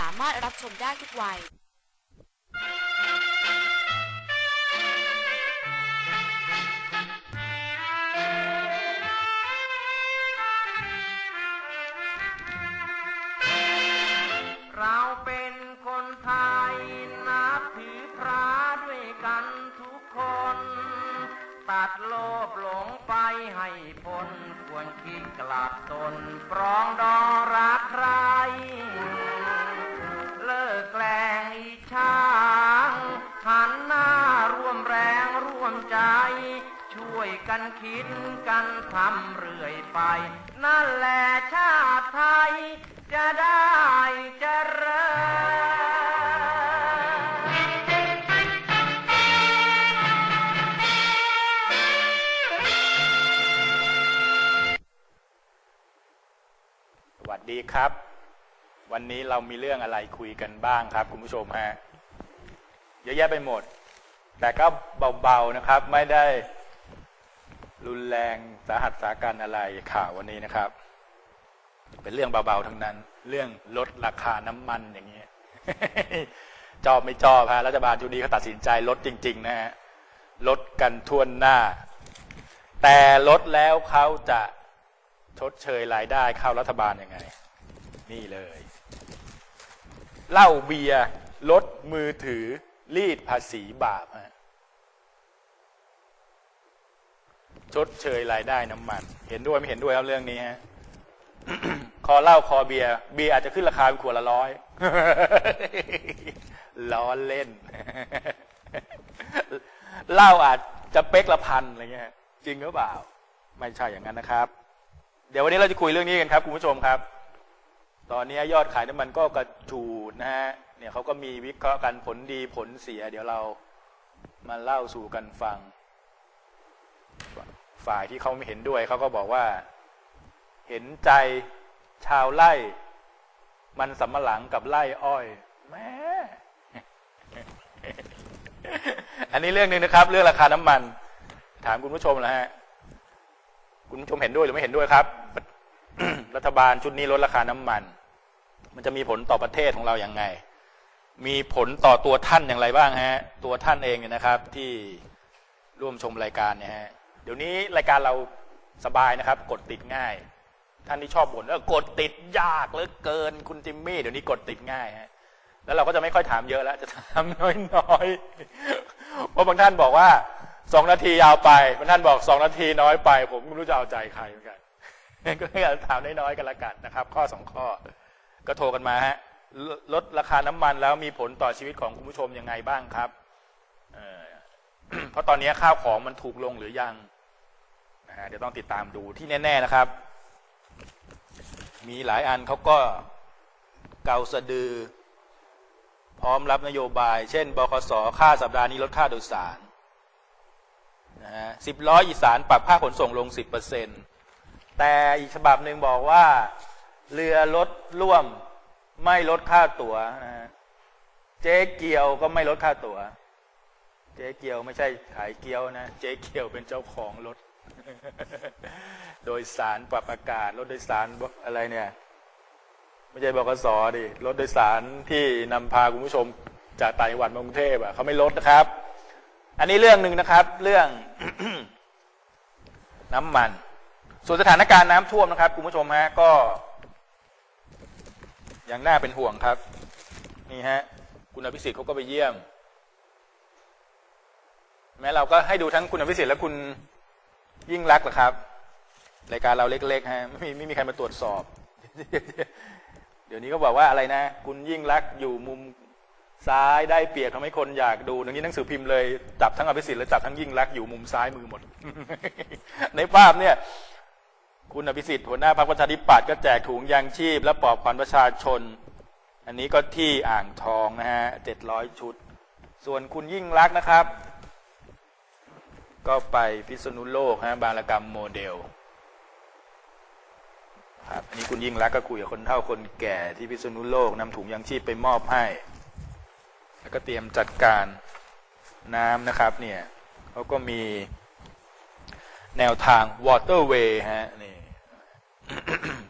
สามารถรับชมได้ทุกวัยเราเป็นคนไทยนับถือพระด้วยกันทุกคน ตัดโลภหลงไปให้พ้นควรคิดกลับตนปรองดองรั กันคิดกันทำเรื่อยไป นั่นแหละชาติไทย จะได้เจริญสวัสดีครับ วันนี้เรามีเรื่องอะไรคุยกันบ้างครับ คุณผู้ชมฮะเยอะแยะไปหมด แต่ก็เบาๆนะครับ ไม่ได้ รุนแรงสาหัสสาการอะไรข่าววันนี้นะครับ เป็นเรื่องเบาๆทั้งนั้น เรื่องลดราคาน้ำมันอย่างเงี้ยจอบไม่จอบฮะรัฐบาลชุดนี้เขาตัดสินใจลดจริง ๆ นะฮะลดกันทั่วหน้า แต่ลดแล้วเขาจะชดเชยรายได้เข้ารัฐบาลยังไง นี่เลยเหล้าเบียร์ลดมือถือรีดภาษีบาปฮะ ชดเชยรายได้น้ำมัน เห็นด้วยไม่เห็นด้วยครับเรื่องนี้ฮะคอเหล้าคอเบียร์เบียร์อาจจะขึ้นราคาเป็นขวดละร้อยล้อเล่นเหล้าอาจจะเป๊กละพันอะไรเงี้ยจริงหรือเปล่า ไม่ใช่อย่างนั้นนะครับ เดี๋ยววันนี้เราจะคุยเรื่องนี้กันครับคุณผู้ชมครับ ตอนนี้ยอดขายน้ำมันก็กระจูดนะฮะเนี่ยเขาก็มีวิเคราะห์กันผลดีผลเสีย เดี๋ยวเรามาเล่าสู่กันฟัง ฝ่ายที่เขาไม่เห็นด้วยเขาก็บอกว่า เห็นใจชาวไร่มันสำมะหลังกับไร่อ้อยแม่อันนี้เรื่องหนึ่งนะครับ เรื่องราคาน้ำมัน ถามคุณผู้ชมนะฮะคุณผู้ชมเห็นด้วยหรือไม่เห็นด้วยครับ รัฐบาลชุดนี้ลดราคาน้ำมัน มันจะมีผลต่อประเทศของเราอย่างไง มีผลต่อตัวท่านอย่างไรบ้างฮะ ตัวท่านเองเนี่ยนะครับ ที่ร่วมชมรายการเนี่ยฮะ เดี๋ยวนี้รายการเราสบายนะครับ กดติดง่าย ท่านที่ชอบบ่นเออกดติดยากเหลือเกินคุณจิมมี่เดี๋ยวนี้กดติดง่ายฮะแล้วเราก็จะไม่ค่อยถามเยอะแล้ว จะถามน้อยๆเพราะบางท่านบอกว่าสองนาทียาวไปบางท่านบอกสองนาทีน้อยไป ผมไม่รู้จะเอาใจใครเหมือนกันก็ให้ถามน้อยๆกันละกันนะครับ ข้อสองข้อ ก็โทรกันมาฮะลดราคาน้ำมันแล้วมีผลต่อชีวิตของคุณผู้ชมยังไงบ้างครับเพราะตอนนี้ข้าวของมันถูกลงหรือยัง นะฮะเดี๋ยวต้องติดตามดูที่แน่ ๆนะครับ มีหลายอันเขาก็เกาสะดือ พร้อมรับนโยบาย เช่นบคสค่าสัปดาห์นี้ลดค่าโดยสารนะฮะสิบล้ออีสานปรับค่าขนส่งลงสิบเปอร์เซ็นแต่อีกฉบับหนึ่งบอกว่าเรือลดร่วมไม่ลดค่าตั๋วนะฮะเจ๊เกียวก็ไม่ลดค่าตั๋ว เจ๊เกียวไม่ใช่ขายเกียวนะ เจ๊เกียวเป็นเจ้าของรถ โดยสารปรับอากาศ รถโดยสารอะไรเนี่ย ไม่ใช่บกสดิ รถโดยสารที่นำพาคุณผู้ชมจากต่างจังหวัดมากรุงเทพอะเขาไม่ลดนะครับ อันนี้เรื่องหนึ่งนะครับ เรื่องน้ำมัน ส่วนสถานการณ์น้ำท่วมนะครับคุณผู้ชมฮะก็ยังน่าเป็นห่วงครับ นี่ฮะ คุณอภิสิทธิ์เขาก็ไปเยี่ยม แม้เราก็ให้ดูทั้งคุณอภิสิทธิ์และคุณ ยิ่งรักแหละครับรายการเราเล็กๆฮะไม่มีไม่มีใครมาตรวจสอบ เดี๋ยวนี้ก็บอกว่าอะไรนะ คุณยิ่งรักอยู่มุมซ้ายได้เปรียบทำให้คนอยากดูอย่างนี้หนังสือพิมพ์เลยจับทั้งอภิสิทธิ์และจับทั้งยิ่งรักอยู่มุมซ้ายมือหมด ในภาพเนี่ย คุณอภิสิทธิ์หัวหน้าพรรคประชาธิปัตย์ก็แจกถุงยางชีพ และปลอบขวัญประชาชน อันนี้ก็ที่อ่างทองนะฮะเจ็ดร้อยชุด ส่วนคุณยิ่งรักนะครับ ก็ไปพิษณุโลกฮะบางระกรรมโมเดลครับอันนี้คุณยิ่งรักก็คุยกับคนเฒ่าคนแก่ที่พิษณุโลกนำถุงยางชีพไปมอบให้ แล้วก็เตรียมจัดการน้ำนะครับเนี่ยเขาก็มีแนวทาง waterway ฮะนี่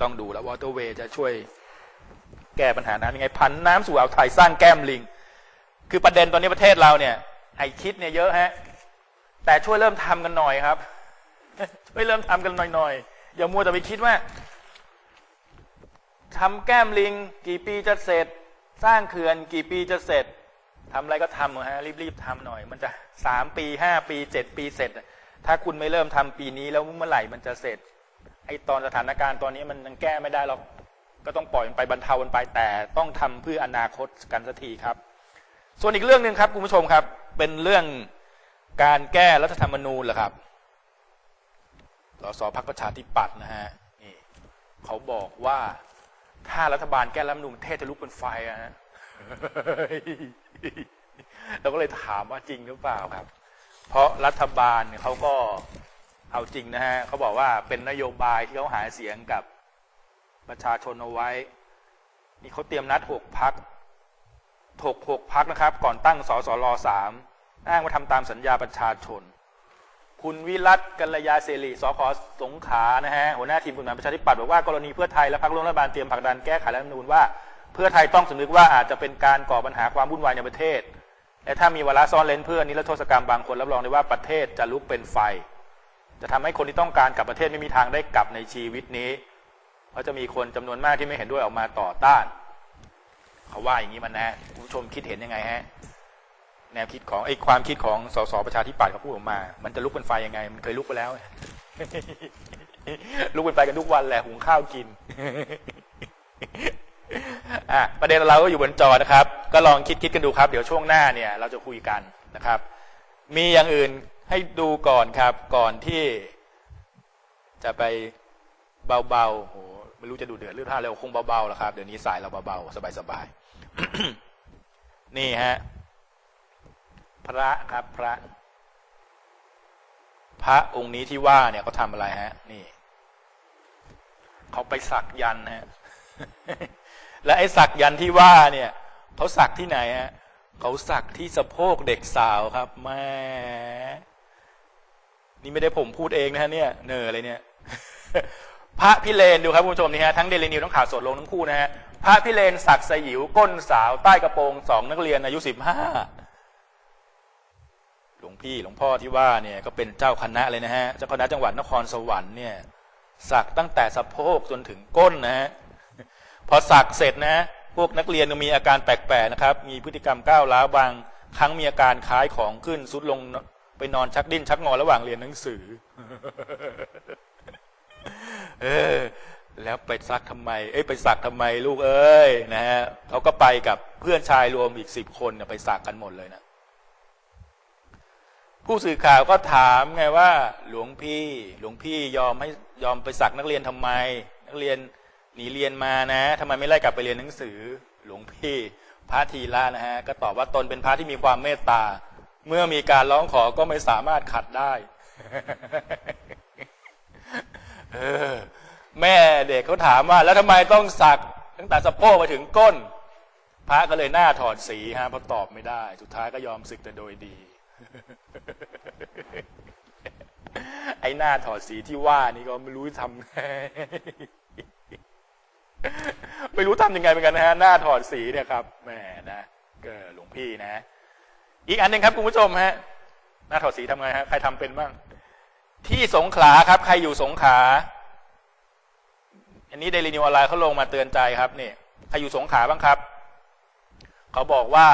ต้องดูแล้ว waterway จะช่วยแก้ปัญหาน้ำยังไงพันน้ำสู่อ่าวไทยสร้างแก้มลิง คือประเด็นตอนนี้ประเทศเราเนี่ยไอคิดเนี่ยเยอะฮะ แต่ช่วยเริ่มทำกันหน่อยครับ ช่วยเริ่มทำกันหน่อยๆอย่ามัวแต่ไปคิดว่าทำแก้มลิง กี่ปีจะเสร็จ สร้างเขื่อนกี่ปีจะเสร็จทำอะไรก็ทำฮะรีบๆทำหน่อย มันจะสามปีห้าปีเจ็ดปีเสร็จ ถ้าคุณไม่เริ่มทำปีนี้แล้วเมื่อไหร่มันจะเสร็จ ไอตอนสถานการณ์ตอนนี้มันยังแก้ไม่ได้หรอกก็ต้องปล่อยมันไปบรรเทามันไปแต่ต้องทำเพื่ออนาคตกันสักทีครับ ส่วนอีกเรื่องหนึ่งครับคุณผู้ชมครับ เป็นเรื่อง การแก้รัฐธรรมนูญเหรอครับสสพักประชาธิปัตย์นะฮะนี่เขาบอกว่าถ้ารัฐบาลแก้รัฐธรรมนูญเทศจะลุกเป็นไฟอะฮะเราก็เลยถามว่าจริงหรือเปล่าครับ เพราะรัฐบาลเนี่ยเขาก็เอาจริงนะฮะเขาบอกว่าเป็นนโยบายที่เขาหาเสียงกับประชาชนเอาไว้ นี่เขาเตรียมนัดหกพักถกหกพักนะครับ ก่อนตั้งสสรสาม อ้างว่าทำตามสัญญาประชาชน คุณวิรัตกัลยาเสรีสขสงขานะฮะหัวหน้าทีมกฎหมายประชาธิปัตย์บอกว่ากรณีเพื่อไทยและพรรคร่วมรัฐบาลเตรียมผลักดันแก้ไขรัฐธรรมนูญว่าเพื่อไทยต้องสำนึกว่าอาจจะเป็นการก่อปัญหาความวุ่นวายในประเทศ และถ้ามีวาระซ่อนเลนเพื่อนิรโทษกรรมบางคนรับรองได้ว่าประเทศจะลุกเป็นไฟ จะทำให้คนที่ต้องการกลับประเทศไม่มีทางได้กลับในชีวิตนี้เพราะจะมีคนจำนวนมากที่ไม่เห็นด้วยออกมาต่อต้าน เขาว่าอย่างนี้มันนะคุณผู้ชมคิดเห็นยังไงฮะ แนวคิดของไอ้ความคิดของสสประชาธิปัตย์เขาพูดออกมา มันจะลุกเป็นไฟยังไง มันเคยลุกไปแล้ว ลุกเป็นไฟกันทุกวันแหละหุงข้าวกินอะประเด็นเราก็อยู่บนจอนะครับ ก็ลองคิดคิดกันดูครับ เดี๋ยวช่วงหน้าเนี่ย เราจะคุยกันนะครับ มีอย่างอื่นให้ดูก่อนครับ ก่อนที่ จะไปเบาๆโหไม่รู้จะดูเดือดหรือท่าเร็วคงเบาๆแล้วครับ เดี๋ยวนี้สายเราเบาๆสบายๆนี่ฮะ พระครับพระ พระองค์นี้ที่ว่าเนี่ยเขาทำอะไรฮะ นี่เขาไปสักยันฮะ และไอ้สักยันที่ว่าเนี่ยเขาสักที่ไหนฮะเขาสักที่สะโพกเด็กสาวครับแม่นี่ไม่ได้ผมพูดเองนะฮะเนี่ยเนออะไรเนี่ย พระพิเรนดูครับคุณผู้ชมนี่ฮะทั้งเดลินิวทั้งข่าวสดลงทั้งคู่นะฮะพระพิเรนสักสยิวก้นสาวใต้กระโปรงสองนักเรียนอายุสิบห้า ลวงพี่หลวงพ่อที่ว่าเนี่ยก็เป็นเจ้าคณะเลยนะฮะเจ้าคณะจังหวัดนครสวรรค์เนี่ยสักตั้งแต่สะโพกจนถึงก้นนะฮะพอสักเสร็จนะพวกนักเรียนมีอาการแปลกๆนะครับ มีพฤติกรรมก้าวร้าวบาง ครั้งมีอาการคล้ายของขึ้นสุดลงไปนอนชักดิ้นชักงอระหว่างเรียนหนังสือ เออ แล้วไปซักทำไม เอ้ยไปสักทำไมลูกเอ้ยนะฮะเขาก็ไปกับเพื่อนชายรวมอีกสิบคนเนี่ยไปสักกันหมดเลยนะ ผู้สื่อข่าวก็ถามไงว่า หลวงพี่ หลวงพี่ยอมให้ยอมไปสักนักเรียนทำไม นักเรียนหนีเรียนมานะทำไมไม่ไล่กลับไปเรียนหนังสือ หลวงพี่พระทีละนะฮะก็ตอบว่าตนเป็นพระที่มีความเมตตา เมื่อมีการร้องขอก็ไม่สามารถขัดได้เออแม่เด็กเขาถามว่า แล้วทำไมต้องสักตั้งแต่สะโพกไปถึงก้น พระก็เลยหน้าถอดสีฮะเพราะตอบไม่ได้ สุดท้ายก็ยอมศึกแต่โดยดี ไอ้หน้าถอดสีที่ว่านี่ก็ไม่รู้ทำไม่รู้ทำยังไงเหมือนกันนะฮะหน้าถอดสีเนี่ยครับแหมนะก็หลวงพี่นะ อีกอันหนึ่งครับคุณผู้ชมฮะ หน้าถอดสีทำไงฮะใครทำเป็นบ้างที่สงขลาครับ ใครอยู่สงขลาอันนี้เดลินิวออนไลน์เขาลงมาเตือนใจครับนี่ใครอยู่สงขลาบ้างครับ เขาบอกว่า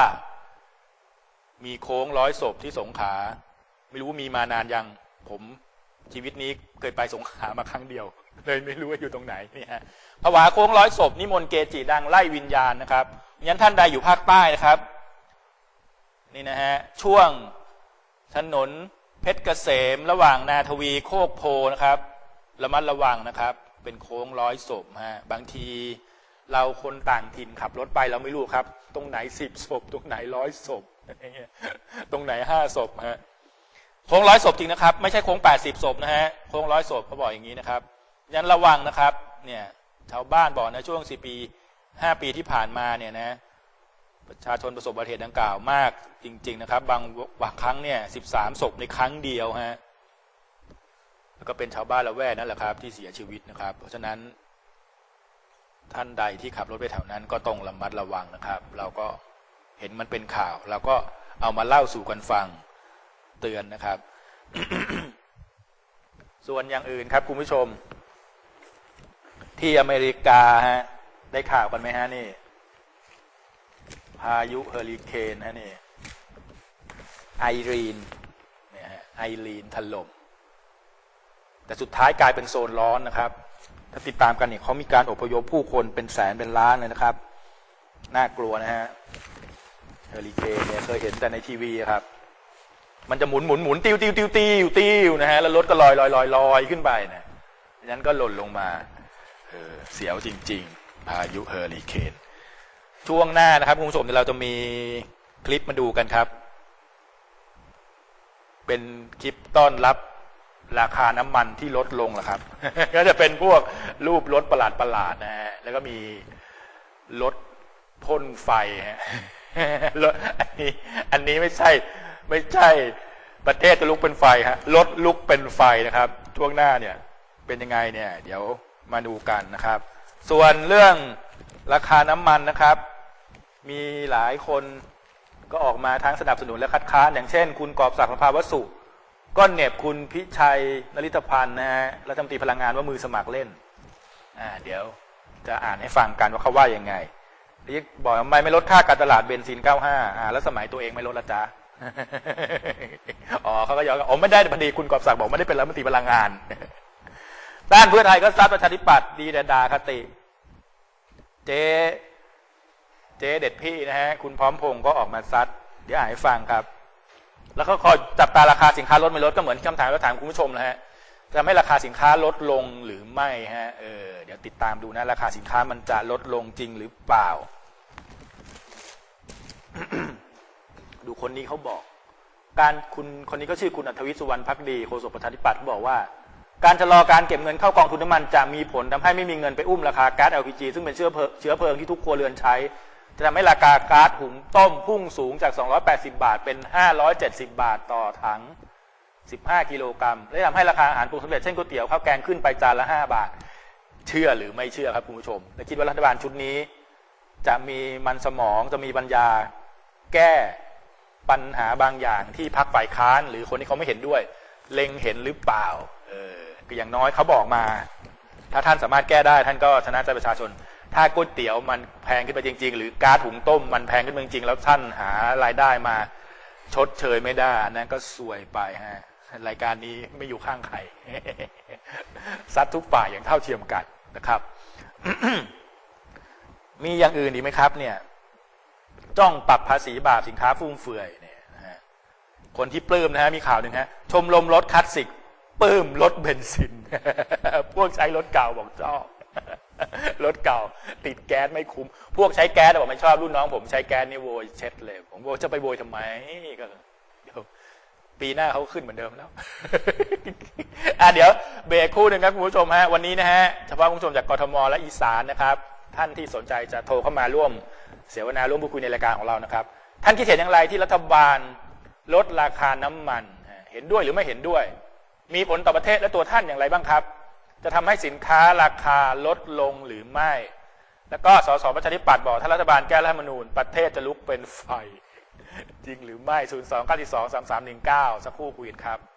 มีโค้งร้อยศพที่สงขา ไม่รู้มีมานานยัง ผมชีวิตนี้เคยไปสงขามาครั้งเดียว เลยไม่รู้ว่าอยู่ตรงไหนนี่ฮะผวาโค้งร้อยศพนิมนต์เกจิดังไล่วิญญาณนะครับยันท่านใดอยู่ภาคใต้นะครับ นี่นะฮะช่วงถนนเพชรเกษมระหว่างนาทวีโคกโพนะครับระมัดระวังนะครับ เป็นโค้งร้อยศพฮะบางทีเราคนต่างถิ่นขับรถไปเราไม่รู้ครับ ตรงไหนสิบศพตรงไหนร้อยศพ ตรงไหนห้าศพฮะโค้งร้อยศพจริงนะครับ ไม่ใช่โค้งแปดสิบศพนะฮะโค้งร้อยศพเขาบอกอย่างนี้นะครับยันระวังนะครับเนี่ยชาวบ้านบอกนะช่วงสี่ปีห้าปีที่ผ่านมาเนี่ยนะประชาชนประสบอุบัติเหตุดังกล่าวมากจริง ๆ นะครับ บางบางครั้งเนี่ยสิบสามศพในครั้งเดียวฮะแล้วก็เป็นชาวบ้านละแวกนั่นแหละครับ ที่เสียชีวิตนะครับ เพราะฉะนั้นท่านใดที่ขับรถไปแถวนั้นก็ต้องระมัดระวังนะครับ เราก็ เห็นมันเป็นข่าวเราก็เอามาเล่าสู่กันฟังเตือนนะครับ ส่วนอย่างอื่นครับคุณผู้ชม ที่อเมริกาฮะได้ข่าวกันไหมฮะนี่ พายุเฮอริเคนฮะนี่ไอรีนเนี่ยฮะไอรีนถล่มแต่สุดท้ายกลายเป็นโซนร้อนนะครับ ถ้าติดตามกันเนี่ยเขามีการอพยพผู้คนเป็นแสนเป็นล้านเลยนะครับ น่ากลัวนะฮะ เฮอริเคนเนี่ยเคยเห็นแต่ในทีวีครับ มันจะหมุนหมุนหมุนติวติวติวติวติวนะฮะแล้วรถก็ลอยลอยลอยลอยขึ้นไปนะนั้นก็หล่นลงมาเออเสียวจริง ๆ พายุเฮอริเคนช่วงหน้านะครับคุณผู้ชมเดี๋ยวเราจะมีคลิปมาดูกันครับ เป็นคลิปต้อนรับราคาน้ำมันที่ลดลงแหละครับ ก็จะเป็นพวกรูปรถประหลาดประหลาดๆนะฮะแล้วก็มีรถพ่นไฟฮะ รถอันนี้ อันนี้ไม่ใช่ไม่ใช่ประเทศจะลุกเป็นไฟฮะรถลุกเป็นไฟนะครับช่วงหน้าเนี่ยเป็นยังไงเนี่ย เดี๋ยวมาดูกันนะครับ ส่วนเรื่องราคาน้ำมันนะครับ มีหลายคนก็ออกมาทั้งสนับสนุนและคัดค้าน อย่างเช่น คุณกอบศักดิ์ภาวสุก็เหน็บคุณพิชัยนริตพันธ์นะฮะรัฐมนตรีพลังงานว่ามือสมัครเล่นอ่าเดี๋ยวจะอ่านให้ฟังกันว่าเขาว่ายังไง ที่บอกทำไมไม่ลดค่าการตลาดเบนซิน95อ่าแล้วสมัยตัวเองไม่ลดละจ๊ะอ๋อเขาก็ย้อนกลับอ๋อไม่ได้พอดีคุณกอบศักดิ์บอกไม่ได้เป็นรัฐมนตรีพลังงานด้านเพื่อไทยก็ซัดประชาธิปัตย์ดีแต่ดาคติ เจ เจเด็ดพี่นะฮะ คุณพร้อมพงศ์ก็ออกมาซัด เดี๋ยวอ่านให้ฟังครับ แล้วก็คอยจับตาราคาสินค้าลดไม่ลดก็เหมือนที่คำถามเราถามคุณผู้ชมนะฮะ ทำให้ราคาสินค้าลดลงหรือไม่ฮะเออเดี๋ยวติดตามดูนะราคาสินค้ามันจะลดลงจริงหรือเปล่า ดูคนนี้เขาบอก การคุณคนนี้ก็ชื่อคุณอัธวิสุวรรณพักดีโฆษกประชาธิปัตย์เขาบอกว่า การชะลอการเก็บเงินเข้ากองทุนน้ำมันจะมีผลทำให้ไม่มีเงินไปอุ้มราคาก๊าซ LPG ซึ่งเป็นเชื้อเพลิงเชื้อเพลิงที่ทุกครัวเรือนใช้ จะทำให้ราคาก๊าซหุงต้มพุ่งสูงจาก 280 บาทเป็น 570 บาทต่อถัง 15 กิโลกรัมและทำให้ราคาอาหารปรุงสำเร็จเช่นก๋วยเตี๋ยวข้าวแกงขึ้นไปจานละ 5 บาท เชื่อหรือไม่เชื่อครับคุณผู้ชม และคิดว่ารัฐบาลชุดนี้ จะมีมันสมองจะมีปัญญา แก้ปัญหาบางอย่างที่พักฝ่ายค้าน หรือคนที่เขาไม่เห็นด้วย เล็งเห็นหรือเปล่าเออก็อย่างน้อยเขาบอกมา ถ้าท่านสามารถแก้ได้ท่านก็ชนะใจประชาชน ถ้าก๋วยเตี๋ยวมันแพงขึ้นไปจริง ๆ หรือก๊าซหุงต้มมันแพงขึ้นไปจริงๆแล้วท่านหารายได้มาชดเชยไม่ได้นั้นก็ซวยไปฮะ รายการนี้ไม่อยู่ข้างใครซัดทุกฝ่ายอย่างเท่าเทียมกันนะครับ มีอย่างอื่นอีกไหมครับ เนี่ย จ้องปรับภาษีบาปสินค้าฟุ่มเฟือยเนี่ยนะฮะคนที่ปลื้มนะฮะมีข่าวหนึ่งฮะชมรมรถคลาสสิกปลื้มรถเบนซิน พวกใช้รถเก่าบอกชอบรถเก่า ติดแก๊สไม่คุ้ม พวกใช้แก๊สบอกไม่ชอบรุ่นน้อง ผมใช้แก๊สนี่โวยเช็ดเลย ผมบอกจะไปโวยทำไมก็เดี๋ยว ปีหน้าเขาขึ้นเหมือนเดิมแล้ว อะเดี๋ยวเบรกคู่หนึ่งครับคุณผู้ชมฮะวันนี้นะฮะเฉพาะคุณผู้ชมจากกทมและอีสานนะครับ ท่านที่สนใจจะโทรเข้ามาร่วม เสวนาร่วมพูดคุยในรายการของเรานะครับ ท่านคิดเห็นอย่างไรที่รัฐบาลลดราคาน้ำมัน เห็นด้วยหรือไม่เห็นด้วย มีผลต่อประเทศและตัวท่านอย่างไรบ้างครับ จะทำให้สินค้าราคาลดลงหรือไม่ แล้วก็สสประชาธิปัตย์บอกถ้ารัฐบาลแก้รัฐธรรมนูญประเทศจะลุกเป็นไฟ จริงหรือไม่ 0 2 9 2 3 3 1 9 สักครู่คุยกันครับ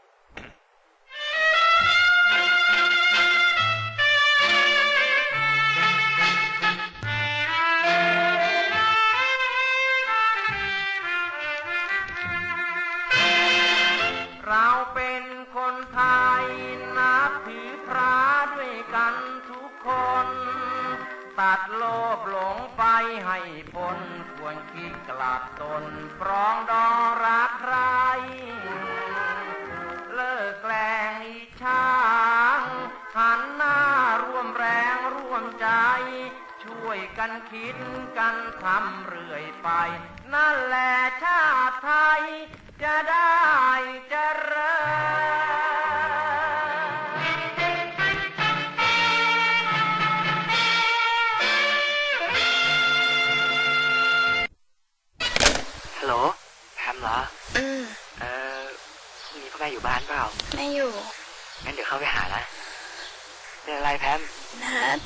คิดกันทำเรื่อยไป นั่นแหละชาติไทย จะได้เจริญฮัลโหลแพมเหรอ อืมเออพรุ่งนี้พ่อแม่อยู่บ้านเปล่า ไม่อยู่งั้นเดี๋ยวเข้าไปหานะเป็นอะไรแพมนะ